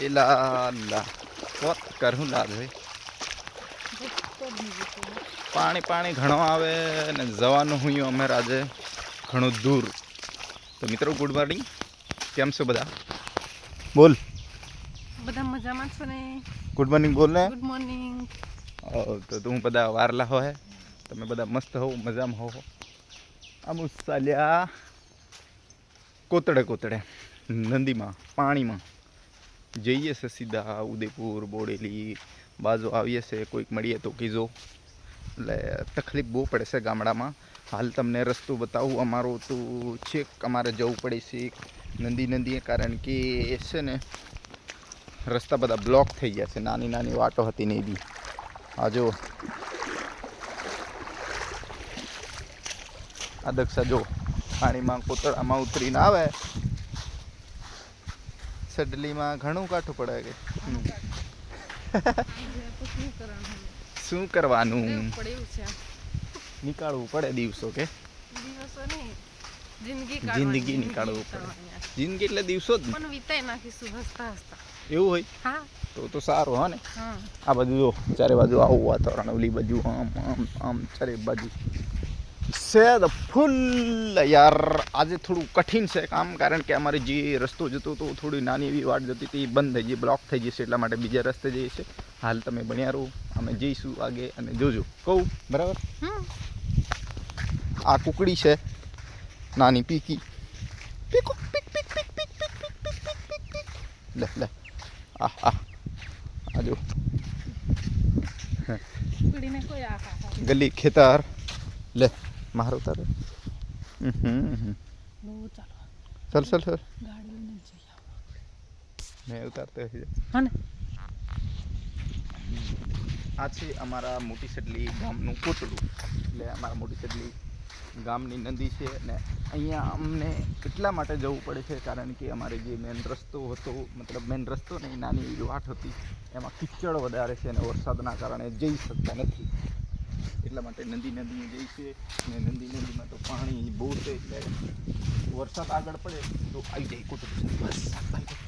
એલા લા કોત કરું લાદ ભાઈ. પાણી પાણી ઘણો આવે ને જવાનું હું અમે આજે ઘણું દૂર. તો મિત્રો ગુડ મોર્નિંગ કેમ છો બધા? બોલ. બધા મજામાં છો ને? ગુડ મોર્નિંગ બોલ ને. ગુડ મોર્નિંગ ઓ, તો તું બધા વારલા હો હે? તમે બધા મસ્ત હો મજામાં હો આમ ચાલ્યા કોતડે કોતડે, નદીમાં, પાણીમાં. જઈએ છે સીધા ઉદયપુર, બોડેલી, બાજુ આવીએ છે, કોઈક મળીએ તો કીજો. એટલે તકલીફ બહુ પડે છે ગામડામાં. હાલ તમને રસ્તો બતાવું, અમારો તો છેક અમારે જવું પડે છે નદી નદીએ, કારણ કે એ છે ને રસ્તા બધા બ્લોક થઈ ગયા છે, નાની નાની વાટો હતી ને બી. આ જો આ દક્ષા જો પાણીમાં કોતળામાં ઉતરીને આવે. સડલીમાં ઘણું કાઠું પડે કે. શું કરવાનું? નીકાળવું પડે દિવસો કે? જિંદગી જિંદગી નીકાળવું પડે. જિંદગી એટલે દિવસો જ પણ વિતાઈ નાખીશું હસતા હસતા એવું હોય? હા. તો તો સારું હા ને. આ બધું જો ચારે બાજુ આવું વાતાવરણ ઓલી બાજુ આમ આમ આમ ચારે બાજુ. સેદ ફૂલ યાર આજે થોડું કઠિન છે કામ કારણ કે અમારે જે રસ્તો જતો હતો થોડી નાની એવી વાટ જતી હતી બંધ થઈ ગઈ બ્લોક થઈ જશે એટલા માટે બીજા રસ્તે જઈએ છે હાલ તમે બન્યા રહો અમે જઈશું આગે અને જોજો કહું બરાબર આ કુકડી છે નાની પીકી પીકુ પીક પીક પીક પીક પીક પીક પીક પીક પીક પીક. લે લે આ આ આ જો પીડીને કોઈ આ ગલી ખેતર લે મારો તારે? હમ હમ. બહુ ચાલો. ચલ ચલ મેં ઉતારતો. હા આ છે અમારા મોટી સડલી ગામનું કોટડું. એટલે અમારા મોટી સડલી ગામની નદી છે અને અહીંયા અમને એટલા માટે જવું પડે છે કારણ કે અમારે જે મેન રસ્તો હતો મતલબ મેન રસ્તો નહીં નાની વાટ હતી એમાં કિચડ વધારે છે અને વરસાદના કારણે જઈ શકતા નથી. એટલા માટે નદી નદી જાય છે અને નદી નદીમાં તો પાણી બહુ છે, એટલે વરસાદ આગળ પડે તો આવી જાય કુટુંબ